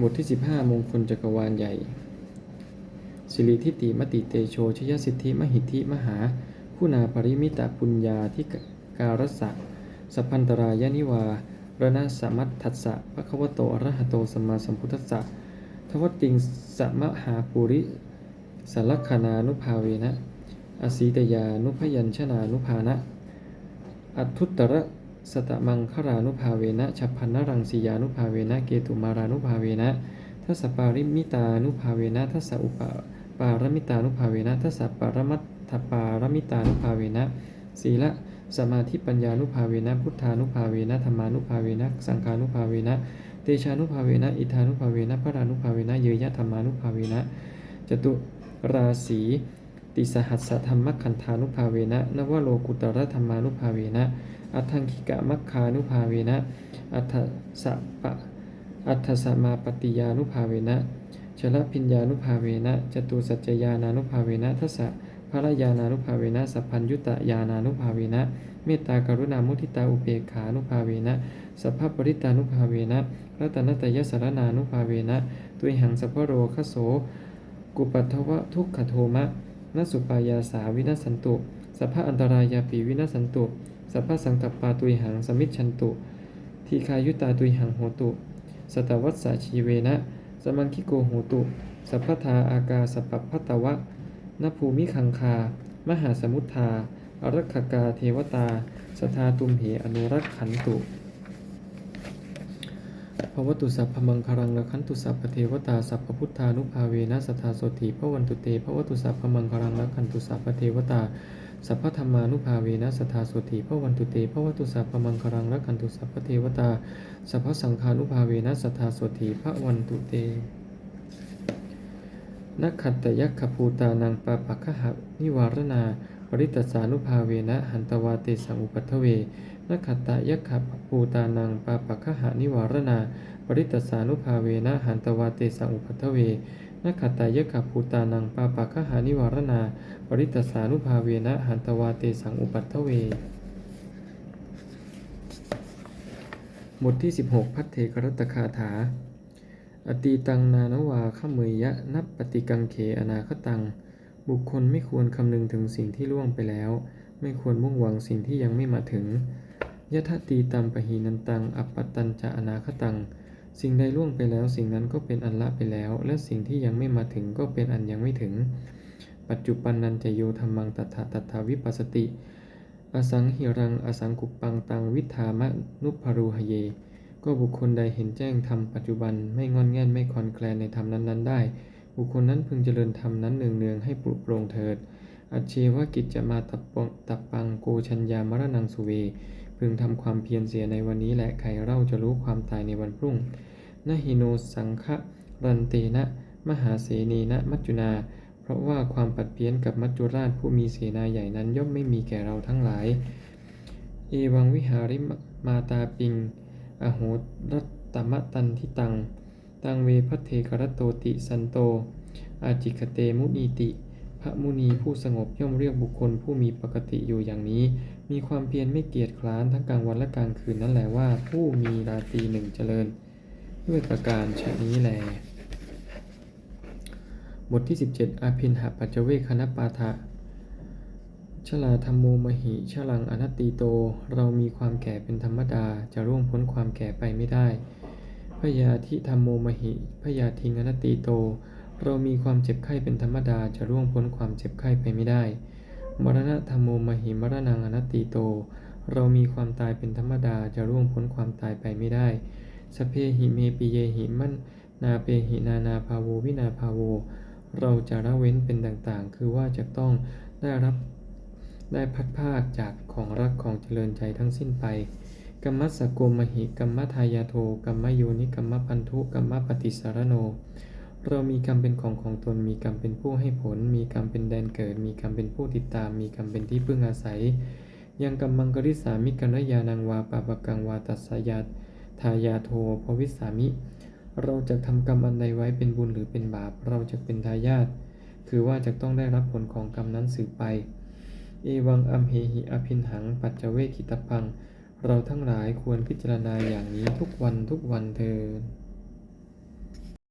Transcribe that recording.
บทที่ 15 มงคลจักรวาลใหญ่ สิริทิติมติเตโชชยสิทธิมหิทธิมหา คุณาปริมิตะปุญญาทิการสะสัพพันตรายนิวารณสมัตถัสสะภะควโตอรหะโตสัมมาสัมพุทธัสสะทวติงสมหาปุริสลักขณานุภาเวนะ อสีตยานุพยัญชนานุภานะ อัตทุตตระ สตมังครานุภาเวนะฉัพพันนรังสียานุภาเวนะเกตุมารานุภาเวนะทัสสปาริมิตานุภาเวนะทัสสอุปปารมิตานุภาเวนะทัสสปารมัตถปารมิตานุภาเวนะศีละสมาธิปัญญานุภาเวนะพุทธานุภาเวนะธรรมานุภาเวนะสังฆานุภาเวนะเตชานุภาเวนะอิทานุภาเวนะพระานุภาเวนะเยยะธรรมานุภาเวนะจตุราศีติสหัสสะธรรมคันธานุภาเวนะนวโลกุตระธรรมานุภาเวนะ อัตถังคิกะมัคคานุภาเวนะ อัตถสะปะอัตถสมาปฏิยานุภาเวนะชลพิญญานุภาเวนะจตุสัจจยานานุภาเวนะทัสสะภรยานานุภาเวนะสัพพัญยุตยานานุภาเวนะ เมตตากรุณามุทิตาอุเบกขานุภาเวนะสัพพปริตานุภาเวนะรัตนตยสารนานุภาเวนะตุยหังสัพพโรคโส กุปัทวะทุกขโทมะนสุปายาสาวินัสันตุ สัพพะอันตรายาปีวินัสสันตุ สัพพะสังกัปปาตุยหังสมิชันตุ ทีคายุตาตุยหังโหตุ สตวัสสาชีเวนะ สมังคิโกโหตุ สัพพทาอากาสปปพัตวะนภูมิคังคา มหาสมุทธาอรักขกาเทวตา สทาตุมเหอนุรักขันตุภวตุสัพพมังคารังละขันตุสัพพเทวตาสัพพพุทธานุภาเวนะสทาโสติพระวันตุเตภวตุสัพพมังคารังละขันตุสัพพเทวตา สัพพธรรมานุภาเวนะสทาโสติพระวันตุเตพระวัตุสัพพมังคารังรักขันตุสัพพเทวตาสัพพสังฆานุภาเวนะสทาโสติพระวันตุเตนักขัตตยักขภูตานังปาปัคหะนิวารนาปริตสานุภาเวนะหันตวาเตสังอุปัทเวนักขัตตยักขภูตานังปาปัคหะนิวารนาปริตสานุภาเวนะหันตวาเตสังอุปัทเว นักขัตตยักขภูตานังปาปัคหะนิวารนาปริตสานุภาเวนะหันตวาเตสังอุปัตเว บทที่ 16 พัทเทกรตคาถา อตีตังนานวาขเมยยะนับปฏิกังเขอนาคตัง บุคคลไม่ควรคำนึงถึงสิ่งที่ล่วงไปแล้ว ไม่ควรมุ่งหวังสิ่งที่ยังไม่มาถึงยะทะตีตัมปหีนันตัง อัปปตัญจะอนาคตัง สิ่งใดล่วงไปแล้ว สิ่งนั้นก็เป็นอันละไปแล้ว และสิ่งที่ยังไม่มาถึงก็เป็นอันยังไม่ถึง ปัจจุปันนันจะโยธรรมังตัทธาตัทธาวิปัสสติ อสังหิรัง อสังกุปปังตังวิธามะนุภรูหเย ก็บุคคลใดเห็นแจ้งธรรมปัจจุบันไม่งอนแง่นไม่คลอนแคลนในธรรมนั้นๆ ได้ บุคคลนั้นพึงเจริญธรรมนั้นเนืองๆให้ปลุกโปรงเถิด อัจเชวกิจจะมาตับปงตับปังโกชัญญามรณังสุเว พึงทำความเพียรเสียในวันนี้แหละใครเล่าจะรู้ความตายในวันพรุ่งนหิโนสังฆรันเตนะ มหาเสนีนะมัจจุนา เพราะว่าความปัดเพี้ยนกับมัจจุราชผู้มีเสนาใหญ่นั้นย่อมไม่มีแก่เราทั้งหลาย เอวังวิหาริมาตาปิง อโหรัตตมะตันทิตัง ตังเวพัเทกรตโตติสันโต อาจิคเตมุนีติ พระมุนีผู้สงบย่อมเรียกบุคคลผู้มีปกติอยู่อย่างนี้ มีความเพียรไม่เกียจคร้านทั้งกลางวันและกลางคืนนั่นแหละว่าผู้มีราตรีหนึ่งเจริญ ด้วยประการชนี้แล บทที่ 17 อาพินหาปัจเจเวคณปาทะชลาธรรมโมมหิชลังอนัตติโต เรามีความแก่เป็นธรรมดา จะร่วงพ้นความแก่ไปไม่ได้ พยาธิธรรมโมมหิ พยาทิงอนัตติโต เรามีความเจ็บไข้เป็นธรรมดาจะร่วงพ้นความเจ็บไข้ไปไม่ได้ มรณะธรรมโมมหิมรณังอนัตติโต เรามีความตายเป็นธรรมดาจะร่วงพ้นความตายไปไม่ได้ สเพหิเมปิเยหิมันนาเปหินานาภาโววินาภาโว เราจะละเว้นเป็นต่างๆ คือว่าจะต้องได้รับได้พัดภาคจากของรักของเจริญใจทั้งสิ้นไปกัมมัสโกมหิกัมมทายาโทกัมมโยนิกัมมพันธุกัมมปฏิสารโน เรามีกรรมเป็นของของตน มีกรรมเป็นผู้ให้ผล มีกรรมเป็นแดนเกิด มีกรรมเป็นผู้ติดตาม มีกรรมเป็นที่พึ่งอาศัย ยังกัมมังกริสามิกัญญานังวาปาปกังวาตัสยาทายาโทภวิสามิ เราจะทำกรรมอันใดไว้เป็นบุญหรือเป็นบาป เราจะเป็นทายาท คือว่าจะต้องได้รับผลของกรรมนั้นสืบไป เอวังอัมเหหิอภินหัง ปัจเจเวคิตพัง เราทั้งหลายควรพิจารณาอย่างนี้ทุกวันทุกวันเทิน